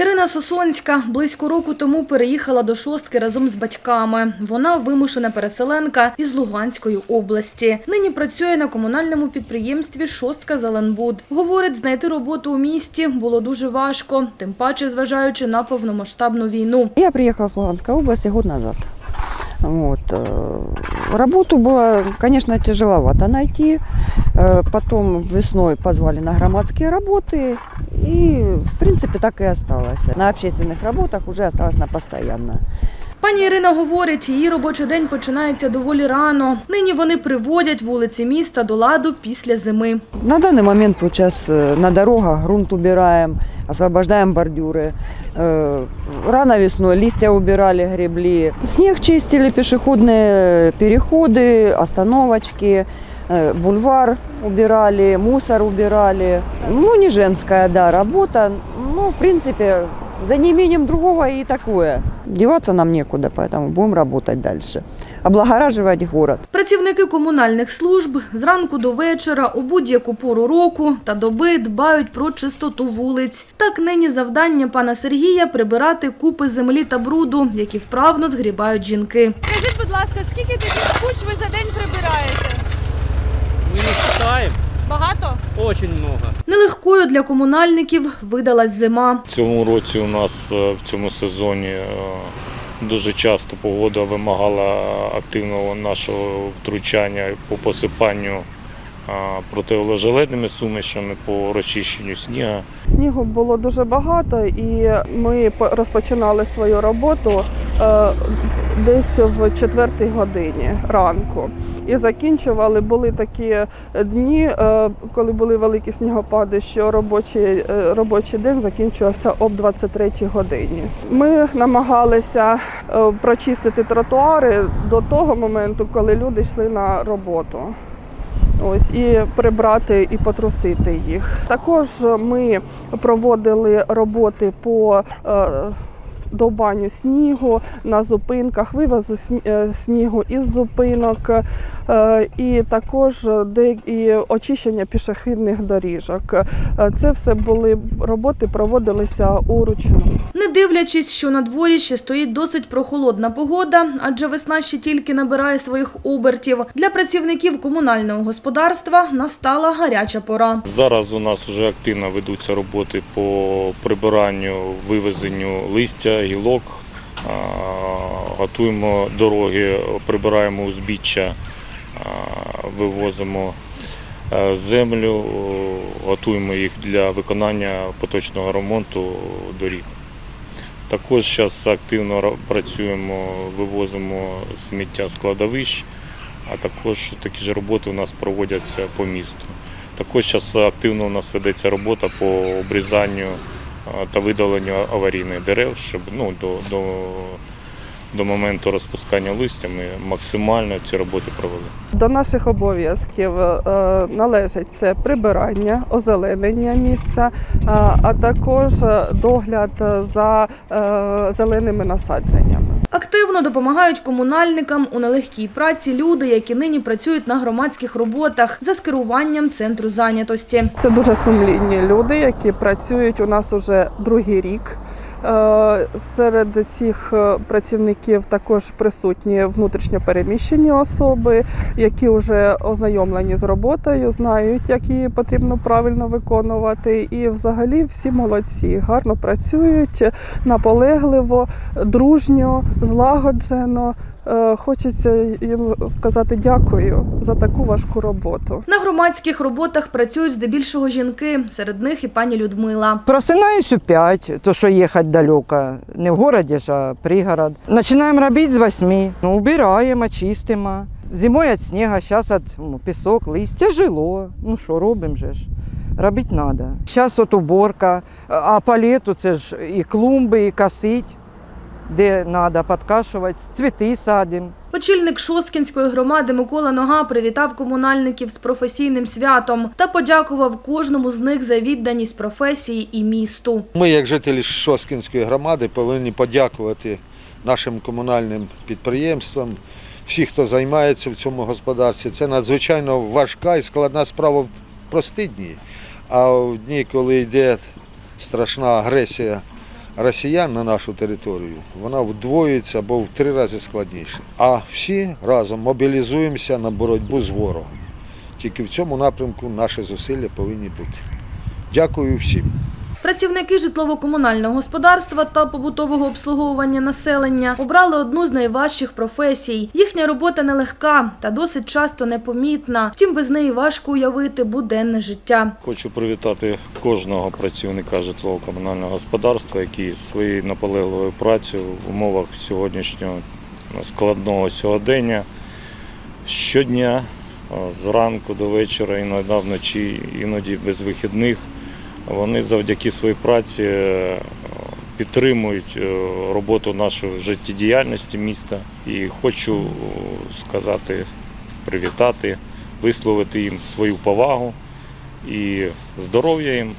Ірина Сосонська близько року тому переїхала до шостки разом з батьками. Вона вимушена переселенка із Луганської області. Нині працює на комунальному підприємстві Шостка Зеленбуд. Говорить, знайти роботу у місті було дуже важко, тим паче зважаючи на повномасштабну війну. Я приїхала з Луганської області год назад. Вот. э, Работу было, конечно, тяжеловато найти. Э, Потом весной позвали на громадские работы. И, в принципе, так и осталось. На общественных работах уже осталось на постоянно. Пані Ірина говорить, її робочий день починається доволі рано. Нині вони приводять вулиці міста до ладу після зими. На данный момент вот сейчас э, на дорогах грунт убираем, освобождаем бордюры. Э, Рано весной листья убирали, гребли. Снег чистили, пешеходные переходы, остановочки, э, бульвар убирали, мусор убирали. Ну, не женская, да, работа. Ну, в принципе, за неимением другого и такое. Деваться нам некуда, поэтому будем работать дальше. Облагораживать город. Працівники комунальних служб зранку до вечора у будь-яку пору року та доби дбають про чистоту вулиць. Так нині завдання пана Сергія прибирати купи землі та бруду, які вправно згрібають жінки. Скажіть, будь ласка, скільки таких куч ви за день прибираєте? Мы не считаем. Багато? Очень много. Нелегкою для комунальників видалась зима. Цьому році у нас е, в цьому сезоні е, дуже часто погода вимагала активного нашого втручання по посипанню е, сумішами по розчищенню снігу. Снігу було дуже багато, і ми розпочинали свою роботу десь в четвертій годині ранку. І закінчували були такі дні, е, коли були великі снігопади, що робочий, е, робочий день закінчувався об 23 годині. Ми намагалися е, прочистити тротуари до того моменту, коли люди йшли на роботу. Ось і прибрати і потрусити їх. Також ми проводили роботи по е, баню снігу на зупинках, вивозу сні- е, снігу із зупинок, е, і також і очищення пішохідних доріжок. Е, Це все були роботи, проводилися уручну. Дивлячись, що на дворі ще стоїть досить прохолодна погода, адже весна ще тільки набирає своїх обертів. Для працівників комунального господарства настала гаряча пора. Зараз у нас вже активно ведуться роботи по прибиранню, вивезенню листя, гілок, готуємо дороги, прибираємо узбіччя, вивозимо е, землю, готуємо їх для виконання поточного ремонту доріг. Також зараз активно працюємо, вивозимо сміття з кладовищ, а також такі ж роботи у нас проводяться по місту. Також зараз активно у нас ведеться робота по обрізанню та видаленню аварійних дерев, щоб ну, до, до, до моменту розпускання листя ми максимально ці роботи провели. До наших обов'язків е, належить це прибирання, озеленення місця, е, а також е, догляд за зеленими насадженнями. Активно допомагають комунальникам у нелегкій праці люди, які нині працюють на громадських роботах за скеруванням центру зайнятості. Це дуже сумлінні люди, які працюють у нас уже другий рік. Е, Серед цих е, працівників також присутні внутрішньо переміщені особи, які вже ознайомлені з роботою, знають, як її потрібно правильно виконувати. І взагалі всі молодці, гарно працюють, наполегливо, дружньо, злагоджено. Е, Хочеться їм сказати дякую за таку важку роботу. На громадських роботах працюють здебільшого жінки, серед них і пані Людмила. Просинаюсь у 5, то що їхати далеко. Не в городі ж, а пригород. Починаємо робити з 8. Ну, убираємо, чистимо. Зимою від снігу, зараз від ну, пісок, лист. Тяжело. Ну що, робимо же ж. Робити треба. Зараз от уборка, а по літу це ж і клумби, і косить, де треба підкашувати, цвіти садимо. Очільник Шосткінської громади Микола Нога привітав комунальників з професійним святом та подякував кожному з них за відданість професії і місту. Ми, як жителі Шоскінської громади, повинні подякувати нашим комунальним підприємствам, всі, хто займається в цьому господарстві. Це надзвичайно важка і складна справа в прості дні. А в дні, коли йде страшна агресія росіян на нашу територію, вона вдвоюється або в три рази складніше. А всі разом мобілізуємося на боротьбу з ворогом. Тільки в цьому напрямку наші зусилля повинні бути. Дякую всім. Працівники житлово-комунального господарства та побутового обслуговування населення обрали одну з найважчих професій. Їхня робота нелегка та досить часто непомітна. Втім, без неї важко уявити буденне життя. Хочу привітати кожного працівника житлово-комунального господарства, який своєю наполегливою працею в умовах сьогоднішнього складного сьогодення щодня зранку до вечора, іноді вночі, іноді без вихідних. Вони завдяки своїй праці е, підтримують е, роботу нашої життєдіяльності міста. І хочу е, сказати, привітати, висловити їм свою повагу і здоров'я їм,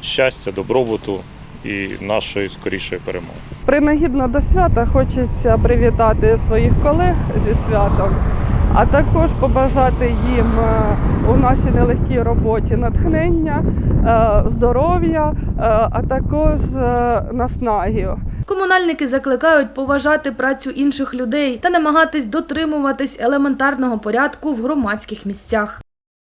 щастя, добробуту і нашої скорішої перемоги. Принагідно до свята хочеться привітати своїх колег зі святом, а також побажати їм е, у нашій нелегкій роботі натхнення, е, здоров'я, е, а також наснаги. Комунальники закликають поважати працю інших людей та намагатись дотримуватись елементарного порядку в громадських місцях.